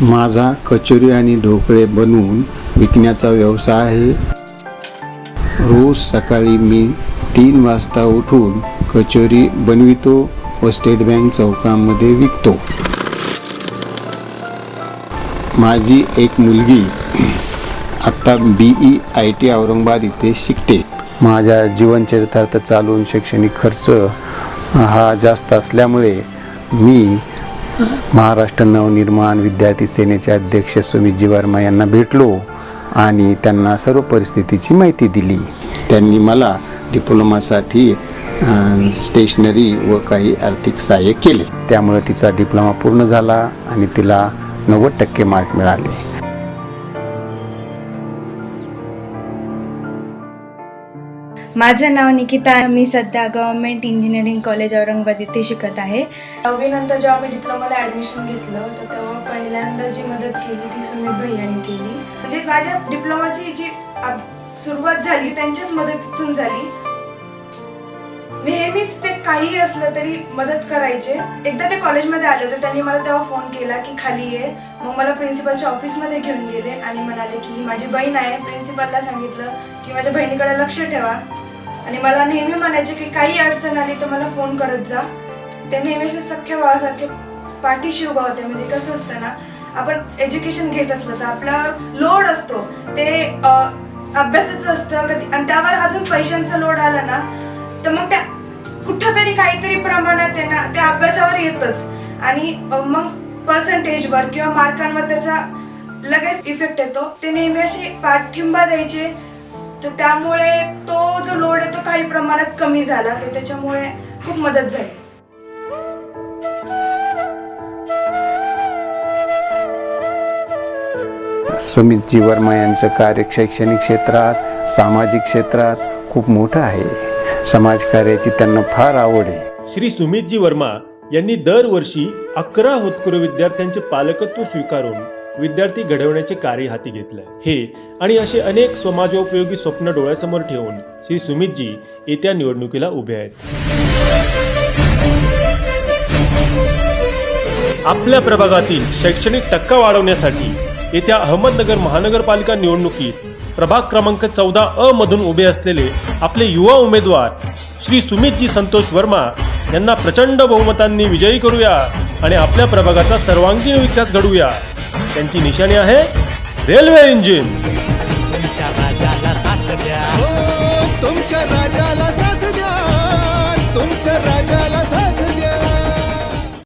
माझा कचोरी आणि ढोकळे बनवून विकण्याचा व्यवसाय आहे. रोज सकाळी मी तीन वाजता उठून कचोरी बनवितो व स्टेट बँक चौकामध्ये विकतो. माझी एक मुलगी आत्ता B E I T Aurangabad इथे शिकते. माझ्या जीवनचरितार्थ चालून शैक्षणिक खर्च हा जास्त असल्यामुळे मी महाराष्ट्र नवनिर्माण विद्यार्थी सेनेचे अध्यक्ष सुमितजी वर्मा यांना भेटलो आणि त्यांना सर्व परिस्थितीची माहिती दिली. त्यांनी मला डिप्लोमासाठी स्टेशनरी व काही आर्थिक सहाय्य केले. त्यामुळे तिचा डिप्लोमा पूर्ण झाला आणि तिला नव्वद टक्के मार्क मिळाले. माझं नाव निकिता आहे. मी सध्या गव्हर्नमेंट इंजिनिअरिंग कॉलेज औरंगाबाद इथे शिकत आहे. नंतर जेव्हा मी डिप्लोमाला ॲडमिशन घेतलं तर तेव्हा पहिल्यांदा जी मदत केली ती सुमित भैयानी केली. म्हणजे माझ्या डिप्लोमाची जी सुरुवात झाली त्यांच्याच मदतीतून झाली. नेहमीच ते काही असलं तरी मदत करायचे. एकदा ते कॉलेजमध्ये आले होते त्यांनी मला तेव्हा फोन केला की खाली ये. मग मला प्रिन्सिपलच्या ऑफिसमध्ये घेऊन गेले आणि म्हणाले की ही माझी बहीण आहे. प्रिन्सिपलला सांगितलं की माझ्या बहिणीकडे लक्ष ठेवा. आणि मला नेहमी म्हणायचे की काही अडचण आली तर मला फोन करत जा. ते नेहमी असे सख्या भावासारखे पाठीशी उभा होते. म्हणजे कसं असतं ना आपण एज्युकेशन घेत असलं तर आपला लोड असतो. ते अभ्यासाचं असतं कधी आणि त्यावर अजून पैशांचा लोड आला ना तर मग त्या कुठंतरी काहीतरी प्रमाणात आहे ना त्या अभ्यासावर येतच. आणि मग पर्सेंटेजवर किंवा मार्कांवर त्याचा लगेच इफेक्ट येतो. ते नेहमी असे पाठिंबा द्यायचे. तर त्यामुळे तो काही प्रमाणात कमी झाला तर त्याच्यामुळे खूप मदत झाली. सुमितजी वर्मा यांचं कार्य शैक्षणिक क्षेत्रात सामाजिक क्षेत्रात खूप मोठं आहे. समाजकार्याची त्यांना फार आवड आहे. श्री सुमितजी वर्मा यांनी दरवर्षी अकरा होतकरू विद्यार्थ्यांचे पालकत्व स्वीकारून विद्यार्थी घडवण्याचे कार्य हाती घेतलंय हे आणि असे अनेक समाजोपयोगी स्वप्न डोळ्यासमोर ठेवून श्री सुमितजी येत्या निवडणुकीला उभे आहेत. आपल्या प्रभागातील शैक्षणिक टक्का वाढवण्यासाठी येत्या अहमदनगर महानगरपालिका निवडणुकीत प्रभाग क्रमांक चौदा अ मधून उभे असलेले आपले युवा उमेदवार श्री सुमितजी संतोष वर्मा यांना प्रचंड बहुमतांनी विजयी करूया आणि आपल्या प्रभागाचा सर्वांगीण विकास घडवूया. त्यांची निशाणी आहे रेल्वे इंजिन. तुमच्या राजा